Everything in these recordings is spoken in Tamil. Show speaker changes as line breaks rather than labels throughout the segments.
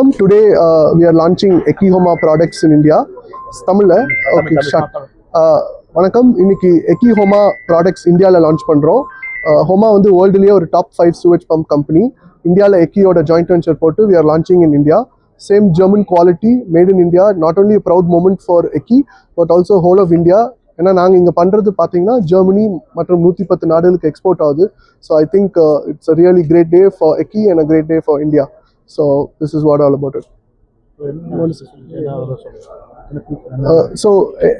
வணக்கம் today we are launching Ekki Homa products in India தமிழில் ஓகே ஷார்ட் வணக்கம். இன்னைக்கு எக்கிஹோமா ப்ராடக்ட்ஸ் இந்தியாவில் லான்ச் பண்ணுறோம் ஹோமா வந்து வேர்ல்டுலேயே ஒரு top five sewage pump company இந்தியாவில் எக்கியோட ஜாயிண்ட் வெஞ்சர் போட்டு we are launching in India same German quality made in India not only proud moment for Ekki but also whole of India ஏன்னா நாங்கள் இங்கே பண்ணுறது பார்த்தீங்கன்னா ஜெர்மனி மற்றும் நூற்றி பத்து நாடுகளுக்கு எக்ஸ்போர்ட் ஆகுது. So I think it's a really great day for Ekki and a great day for India so this is what all about it so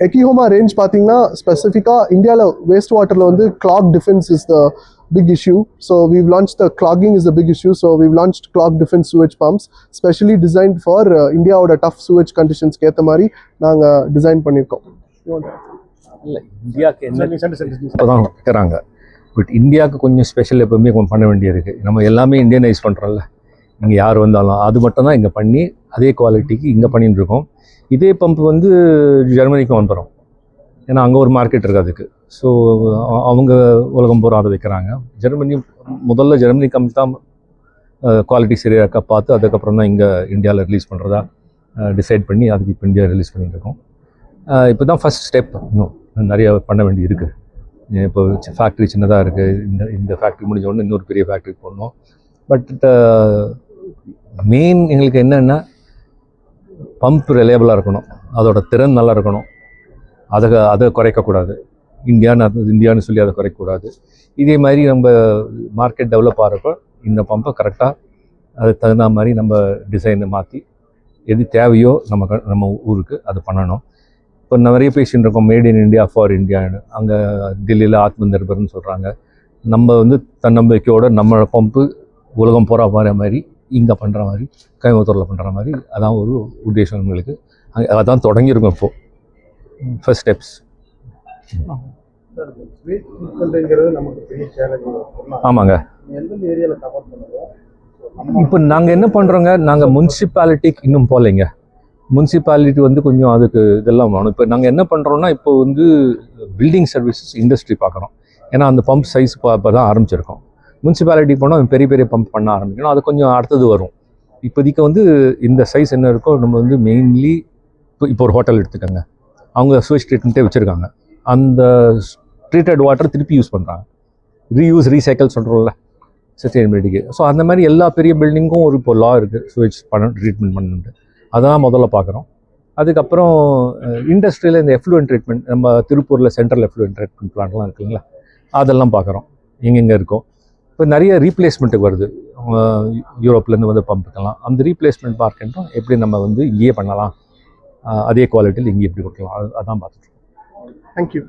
Ekki Homa range பார்த்தீங்கன்னா ஸ்பெசிஃபிக்காக இந்தியாவில் வேஸ்ட் வாட்டரில் வந்து clog defence is the big issue so we've launch the clogging is the big issue so we've launch clog defence sewage pumps specially design for இந்தியாவோட டஃப் sewage கண்டிஷன்ஸ்க்கு ஏற்ற மாதிரி நாங்கள் டிசைன் பண்ணியிருக்கோம்.
இல்லை இந்தியாவுக்கு பட் இந்தியாவுக்கு கொஞ்சம் ஸ்பெஷல் எப்பவுமே கொஞ்சம் பண்ண வேண்டியிருக்கு நம்ம எல்லாமே இந்தியனைஸ் பண்ணுறோம்ல இங்கே யார் வந்தாலும் அது மட்டும் தான் இங்கே பண்ணி அதே குவாலிட்டிக்கு இங்கே பண்ணிட்டு இருக்கோம் இதே பம்ப் வந்து ஜெர்மனிக்கும் வந்துடும் ஏன்னா அங்கே ஒரு மார்க்கெட் இருக்குது அதுக்கு. ஸோ அவங்க உலகம் பூரா அதை வைக்கிறாங்க. ஜெர்மனி முதல்ல ஜெர்மனி கம்பி தான் குவாலிட்டி சரியாக இருக்கா பார்த்து அதுக்கப்புறம் தான் இங்கே இந்தியாவில் ரிலீஸ் பண்ணுறதா டிசைட் பண்ணி அதுக்கு இப்போ இந்தியா ரிலீஸ் பண்ணிட்டு இருக்கோம் இப்போ தான் ஃபஸ்ட் ஸ்டெப் இன்னும். நிறைய பண்ண வேண்டி இருக்குது இப்போ ஃபேக்ட்ரி சின்னதாக இருக்குது இந்த இந்த ஃபேக்ட்ரி முடிஞ்ச உடனே இன்னொரு பெரிய ஃபேக்ட்ரி போடணும். பட் மெயின் எங்களுக்கு என்னென்னா பம்ப் ரிலேபிளாக இருக்கணும். அதோட திறன் நல்லா இருக்கணும். அதை அதை குறைக்கக்கூடாது. இந்தியான்னு அது இந்தியான்னு சொல்லி அதை குறைக்கக்கூடாது. இதே மாதிரி நம்ம மார்க்கெட் டெவலப் ஆகிறப்போ இந்த பம்பை கரெக்டாக அதுக்கு தகுந்த மாதிரி நம்ம டிசைனை மாற்றி எது தேவையோ நம்ம க- நம்ம ஊருக்கு அது பண்ணணும். இப்போ நிறைய பேசிட்டு இருக்கோம். மேட் இன் இண்டியா ஃபார் இந்தியான்னு அங்கே டெல்லியில் ஆத்ம நிர்பர்னு சொல்கிறாங்க நம்ம வந்து தன்னம்பிக்கையோடு நம்ம பம்பு உலகம் போகிற மாதிரி இங்கே பண்ணுற மாதிரி கோயம்புத்தூரில் பண்ணுற மாதிரி அதான் ஒரு உத்தேசம் எங்களுக்கு. அங்க- அதான் தொடங்கியிருக்கோம் இப்போது ஃபர்ஸ்ட் ஸ்டெப்ஸ்
நமக்கு பெரிய
ஆமாங்க.
எந்தெந்த கவர்
இப்போ நாங்கள் என்ன பண்ணுறோங்க நாங்கள் முன்சிபாலிட்டிக்கு இன்னும் போகலைங்க முனிசிபாலிட்டி வந்து கொஞ்சம் அதுக்கு இதெல்லாம் வேணும். இப்போ நாங்கள் என்ன பண்ணுறோன்னா இப்போ வந்து பில்டிங் சர்வீசஸ் இண்டஸ்ட்ரி பார்க்குறோம். ஏன்னா அந்த பம்ப் சைஸ் இப்போ தான் ஆரம்பிச்சிருக்கோம். முனிசிபாலிட்டி போனால் பெரிய பெரிய பம்ப் பண்ண ஆரம்பிக்கணும். அது கொஞ்சம் அடுத்தது வரும். இப்போதைக்கு வந்து இந்த சைஸ் என்ன இருக்கோ நம்ம வந்து மெயின்லி இப்போ இப்போ ஒரு ஹோட்டல் எடுத்துக்கோங்க. அவங்க சுவிச் ட்ரீட்மெண்ட்டே வச்சுருக்காங்க. அந்த ட்ரீட்டட் வாட்டர் திருப்பி யூஸ் பண்ணுறாங்க ரீயூஸ் ரீசைக்கிள் சொல்கிறோம்ல சஸ்டைனபிலிட்டிக்கு ஸோ அந்த மாதிரி எல்லா பெரிய பில்டிங்க்கும் ஒரு இப்போ லா இருக்குது சுவிச் பண்ண ட்ரீட்மெண்ட் பண்ணுன்ட்டு அதான் முதல்ல பார்க்குறோம். அதுக்கப்புறம் இண்டஸ்ட்ரியில் இந்த எஃப்ளூயன் ட்ரீட்மெண்ட் நம்ம திருப்பூரில் சென்ட்ரல் எஃப்ளூயன் ட்ரீட்மெண்ட் பிளான்ட்லாம் இருக்குங்களா அதெல்லாம் பார்க்குறோம். எங்கெங்கே இருக்கும் இப்போ நிறைய ரீப்ளேஸ்மெண்ட்டுக்கு வருது. யூரோப்லேருந்து வந்து பம்புக்கெல்லாம் அந்த ரீப்ளேஸ்மெண்ட் மார்க்கெட்டும் எப்படி நம்ம வந்து இங்கேயே பண்ணலாம்? அதே குவாலிட்டியில் இங்கே எப்படி கொடுக்கலாம்? அது- அதான் பார்த்துட்டு
தேங்க்யூ